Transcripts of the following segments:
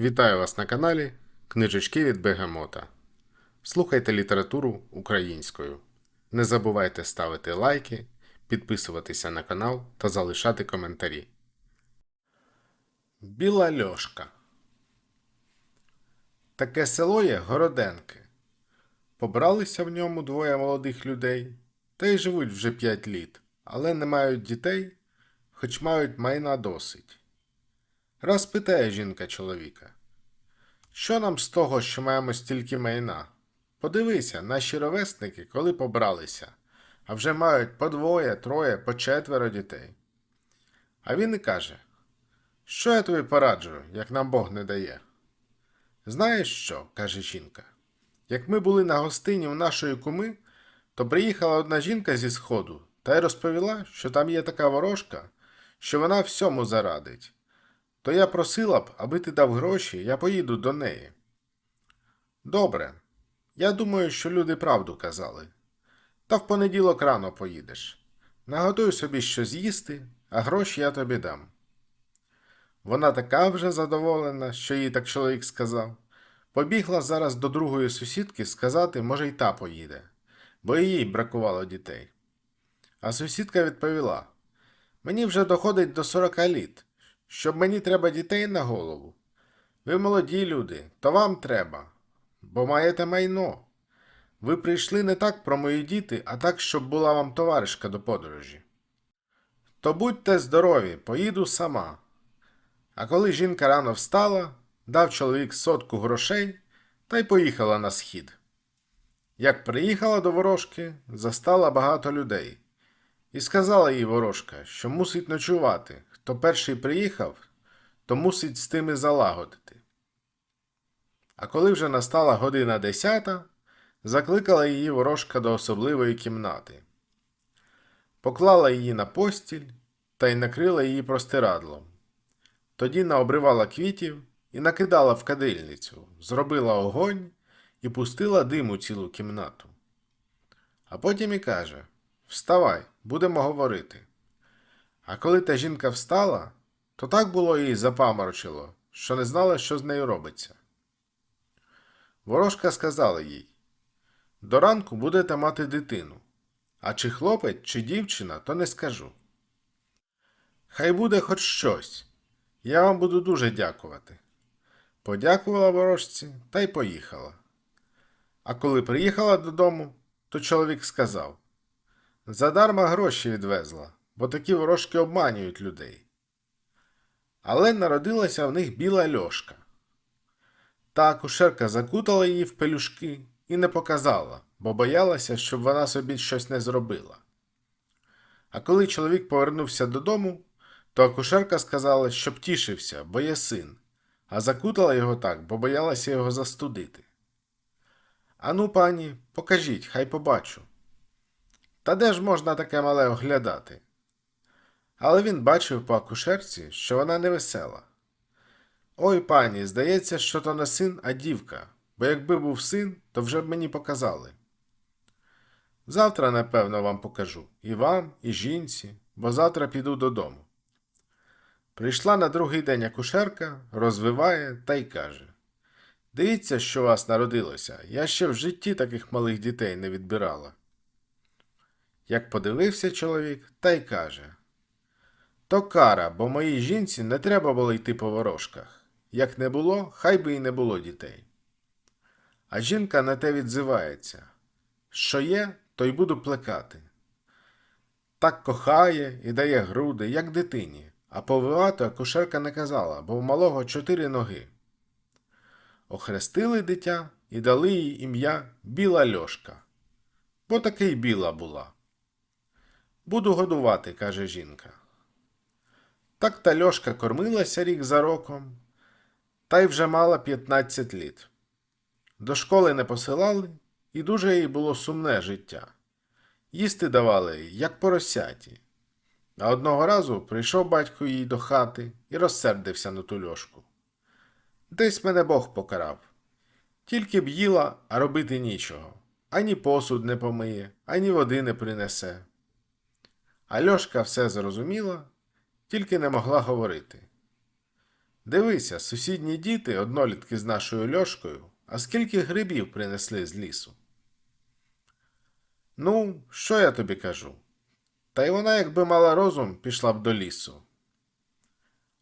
Вітаю вас на каналі Книжечки від Бегемота. Слухайте літературу українською. Не забувайте ставити лайки, підписуватися на канал та залишати коментарі. Біла льошка. Таке село є Городенки. Побралися в ньому двоє молодих людей, та й живуть вже п'ять літ, але не мають дітей, хоч мають майна досить. Раз питає жінка чоловіка. Що нам з того, що маємо стільки майна? Подивися, наші ровесники, коли побралися, а вже мають по двоє, троє, по четверо дітей. А він і каже: Що я тобі пораджу, як нам Бог не дає? Знаєш що? каже жінка. Як ми були на гостині у нашої куми, то приїхала одна жінка зі сходу та й розповіла, що там є така ворожка, що вона всьому зарадить. То я просила б, аби ти дав гроші, я поїду до неї. Добре. Я думаю, що люди правду казали. Та в понеділок рано поїдеш. Наготуй собі щось їсти, а гроші я тобі дам. Вона така вже задоволена, що їй так чоловік сказав. Побігла зараз до другої сусідки сказати, може, й та поїде, бо і їй бракувало дітей. А сусідка відповіла: Мені вже доходить до сорока літ, щоб мені треба дітей на голову. Ви молоді люди, то вам треба, бо маєте майно. Ви прийшли не так про мої діти, а так, щоб була вам товаришка до подорожі. То будьте здорові, поїду сама. А коли жінка рано встала, дав чоловік сотку грошей та й поїхала на схід. Як приїхала до ворожки, застала багато людей. І сказала їй ворожка, що мусить ночувати. Хто перший приїхав, то мусить з тими залагодити. А коли вже настала година десята, закликала її ворожка до особливої кімнати. Поклала її на постіль та й накрила її простирадлом. Тоді наобривала квітів і накидала в кадильницю, зробила огонь і пустила дим у цілу кімнату. А потім і каже: Вставай, будемо говорити. А коли та жінка встала, то так було їй запаморочило, що не знала, що з нею робиться. Ворожка сказала їй: До ранку будете мати дитину, а чи хлопець, чи дівчина, то не скажу. Хай буде хоч щось. Я вам буду дуже дякувати. Подякувала ворожці та й поїхала. А коли приїхала додому, то чоловік сказав Задарма гроші відвезла, бо такі ворожки обманюють людей. Але народилася в них біла льошка. Та акушерка закутала її в пелюшки і не показала, бо боялася, щоб вона собі щось не зробила. А коли чоловік повернувся додому, то акушерка сказала, щоб тішився, бо є син, а закутала його так, бо боялася його застудити. Ану, пані, покажіть, хай побачу. Та де ж можна таке мале оглядати? Але він бачив по акушерці, що вона невесела. Ой, пані, здається, що то не син, а дівка, бо якби був син, то вже б мені показали. Завтра, напевно, вам покажу і вам, і жінці, бо завтра піду додому. Прийшла на другий день акушерка, розвиває та й каже Дивіться, що вас народилося, я ще в житті таких малих дітей не відбирала. Як подивився чоловік, та й каже То кара, бо моїй жінці не треба було йти по ворожках. Як не було, хай би і не було дітей. А жінка на те відзивається Що є, то й буду плекати. Так кохає і дає груди, як дитині, а повивати акушерка не казала, бо в малого чотири ноги. Охрестили дитя і дали їй ім'я Біла Льошка, бо таки й біла була. Буду годувати, каже жінка. Так та Льошка кормилася рік за роком, та й вже мала 15 літ. До школи не посилали, і дуже їй було сумне життя. Їсти давали, як поросяті. А одного разу прийшов батько їй до хати і розсердився на ту льошку. Десь мене Бог покарав. Тільки б їла, а робити нічого. Ані посуд не помиє, ані води не принесе. А Льошка все зрозуміла, тільки не могла говорити. Дивися, сусідні діти, однолітки з нашою льошкою, а скільки грибів принесли з лісу. Ну, що я тобі кажу? Та й вона, якби мала розум, пішла б до лісу.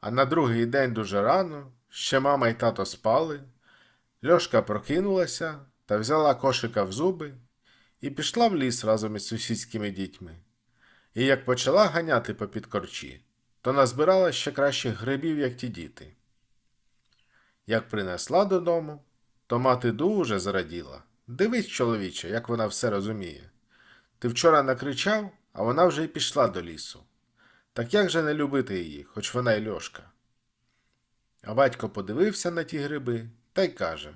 А на другий день дуже рано, ще мама й тато спали, Льошка прокинулася та взяла кошика в зуби і пішла в ліс разом із сусідськими дітьми. І як почала ганяти попід корчі, то назбирала ще кращих грибів, як ті діти. Як принесла додому, то мати дуже зраділа. Дивись, чоловіче, як вона все розуміє. Ти вчора накричав, а вона вже й пішла до лісу. Так як же не любити її, хоч вона й льошка? А батько подивився на ті гриби та й каже: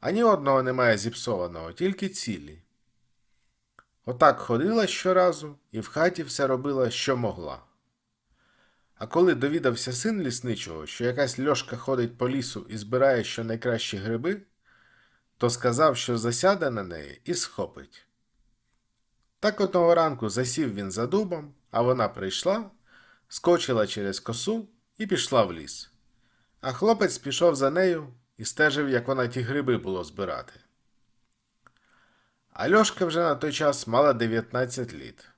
Ані одного немає зіпсованого, тільки цілі. Отак ходила щоразу і в хаті все робила, що могла. А коли довідався син лісничого, що якась льошка ходить по лісу і збирає щонайкращі гриби, то сказав, що засяде на неї і схопить. Так одного ранку засів він за дубом, а вона прийшла, скочила через косу і пішла в ліс. А хлопець пішов за нею і стежив, як вона ті гриби було збирати. А Льошка вже на той час мала 19 літ.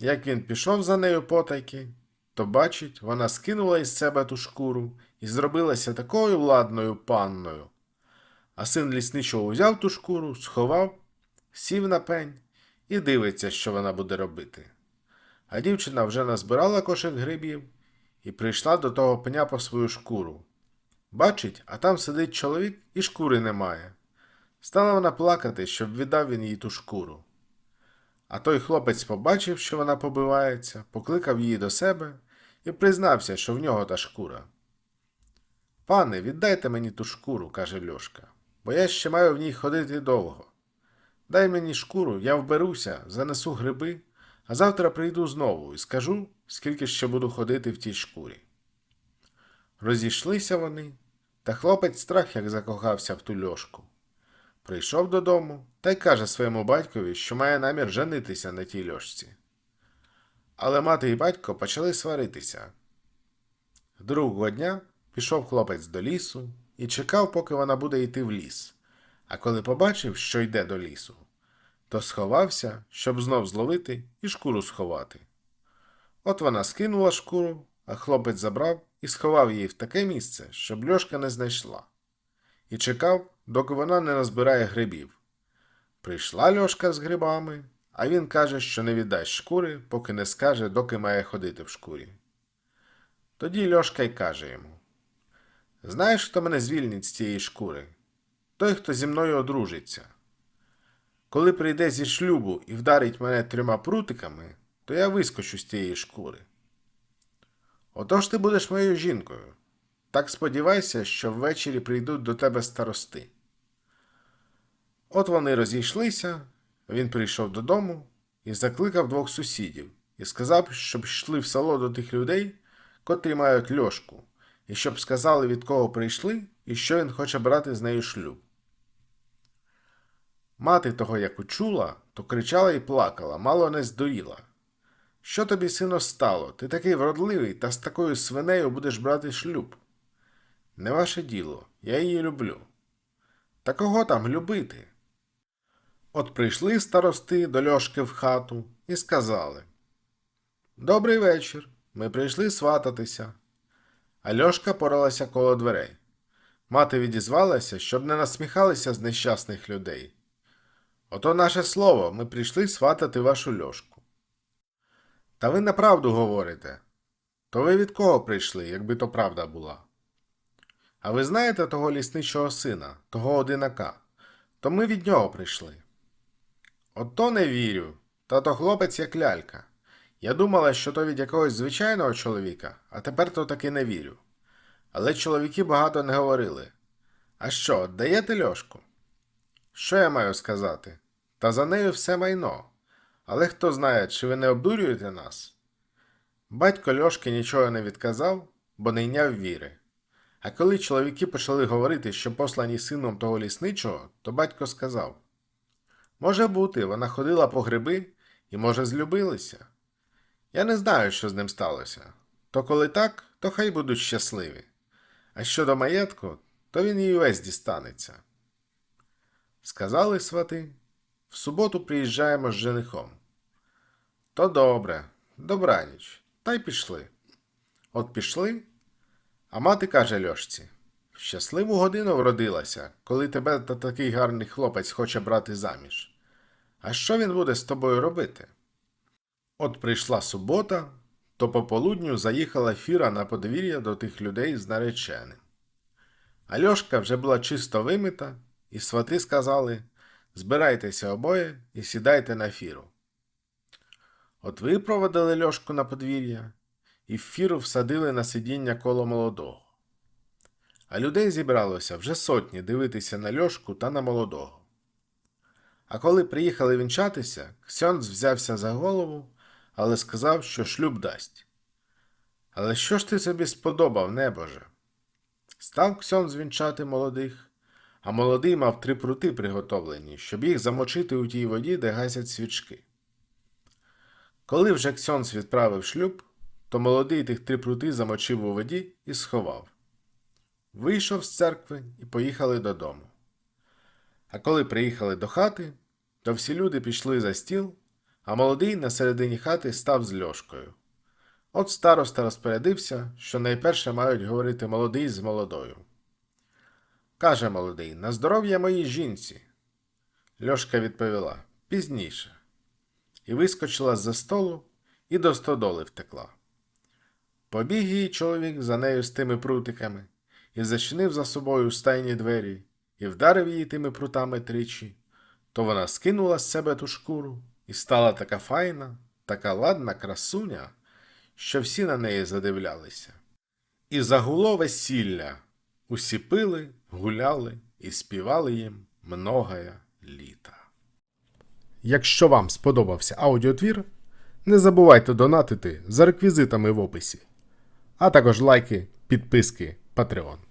Як він пішов за нею потайки, то бачить, вона скинула із себе ту шкуру і зробилася такою владною панною. А син лісничого узяв ту шкуру, сховав, сів на пень і дивиться, що вона буде робити. А дівчина вже назбирала кошик грибів і прийшла до того пня по свою шкуру. Бачить, а там сидить чоловік і шкури немає. Стала вона плакати, щоб віддав він їй ту шкуру. А той хлопець побачив, що вона побивається, покликав її до себе і признався, що в нього та шкура. Пане, віддайте мені ту шкуру, каже Льошка, бо я ще маю в ній ходити довго. Дай мені шкуру, я вберуся, занесу гриби, а завтра прийду знову і скажу, скільки ще буду ходити в тій шкурі. Розійшлися вони, та хлопець страх як закохався в ту льошку. Прийшов додому та й каже своєму батькові, що має намір женитися на тій льошці. Але мати і батько почали сваритися. Другого дня пішов хлопець до лісу і чекав, поки вона буде йти в ліс. А коли побачив, що йде до лісу, то сховався, щоб знов зловити і шкуру сховати. От вона скинула шкуру, а хлопець забрав і сховав її в таке місце, щоб льошка не знайшла, і чекав, доки вона не назбирає грибів. Прийшла льошка з грибами, а він каже, що не віддасть шкури, поки не скаже, доки має ходити в шкурі. Тоді льошка й каже йому: Знаєш, хто мене звільнить з цієї шкури? Той, хто зі мною одружиться. Коли прийде зі шлюбу і вдарить мене трьома прутиками, то я вискочу з тієї шкури. Отож ти будеш моєю жінкою. Так сподівайся, що ввечері прийдуть до тебе старости. От вони розійшлися, він прийшов додому і закликав двох сусідів і сказав, щоб йшли в село до тих людей, котрі мають льошку, і щоб сказали, від кого прийшли і що він хоче брати з нею шлюб. Мати того, як учула, то кричала і плакала, мало не здуріла. Що тобі, сино, стало? Ти такий вродливий, та з такою свинею будеш брати шлюб. Не ваше діло, я її люблю. Та кого там любити? От прийшли старости до Льошки в хату і сказали Добрий вечір. Ми прийшли свататися. А Льошка поралася коло дверей. Мати відізвалася, щоб не насміхалися з нещасних людей. Ото наше слово, ми прийшли сватати вашу льошку. Та ви неправду говорите. То ви від кого прийшли, якби то правда була? А ви знаєте того лісничого сина, того одинака, то ми від нього прийшли. Ото не вірю, та то хлопець як лялька. Я думала, що то від якогось звичайного чоловіка, а тепер то таки не вірю. Але чоловіки багато не говорили. А що, даєте льошку? Що я маю сказати? Та за нею все майно. Але хто знає, чи ви не обдурюєте нас? Батько Льошки нічого не відказав, бо не йняв віри. А коли чоловіки почали говорити, що послані сином того лісничого, то батько сказав Може бути, вона ходила по гриби і, може, злюбилися. Я не знаю, що з ним сталося. То коли так, то хай будуть щасливі. А щодо маєтку, то він їй весь дістанеться. Сказали свати, в суботу приїжджаємо з женихом. То добре, добраніч, та й пішли. От пішли, а мати каже Льошці: в щасливу годину вродилася, коли тебе та такий гарний хлопець хоче брати заміж. А що він буде з тобою робити? От прийшла субота, то по полудню заїхала фіра на подвір'я до тих людей з нареченим. Альошка вже була чисто вимита, і свати сказали збирайтеся обоє і сідайте на фіру. От випроводили Льошку на подвір'я і в фіру всадили на сидіння коло молодого. А людей зібралося вже сотні дивитися на Льошку та на молодого. А коли приїхали вінчатися, Ксьонз взявся за голову, але сказав, що шлюб дасть. Але що ж ти собі сподобав, небоже? Став Ксьонз вінчати молодих, а молодий мав три прути приготовлені, щоб їх замочити у тій воді, де гасять свічки. Коли вже Ксьонз відправив шлюб, то молодий тих три прути замочив у воді і сховав. Вийшов з церкви і поїхали додому. А коли приїхали до хати, то всі люди пішли за стіл, а молодий на середині хати став з льошкою. От староста розпорядився, що найперше мають говорити молодий з молодою. Каже молодий, на здоров'я моїй жінці. Льошка відповіла пізніше. І вискочила з-за столу і до стодоли втекла. Побіг її чоловік за нею з тими прутиками і зачинив за собою стайні двері і вдарив її тими прутами тричі, то вона скинула з себе ту шкуру і стала така файна, така ладна красуня, що всі на неї задивлялися. І загуло весілля. Усі пили, гуляли і співали їм многая літа. Якщо вам сподобався аудіотвір, не забувайте донатити за реквізитами в описі, а також лайки, підписки, Patreon.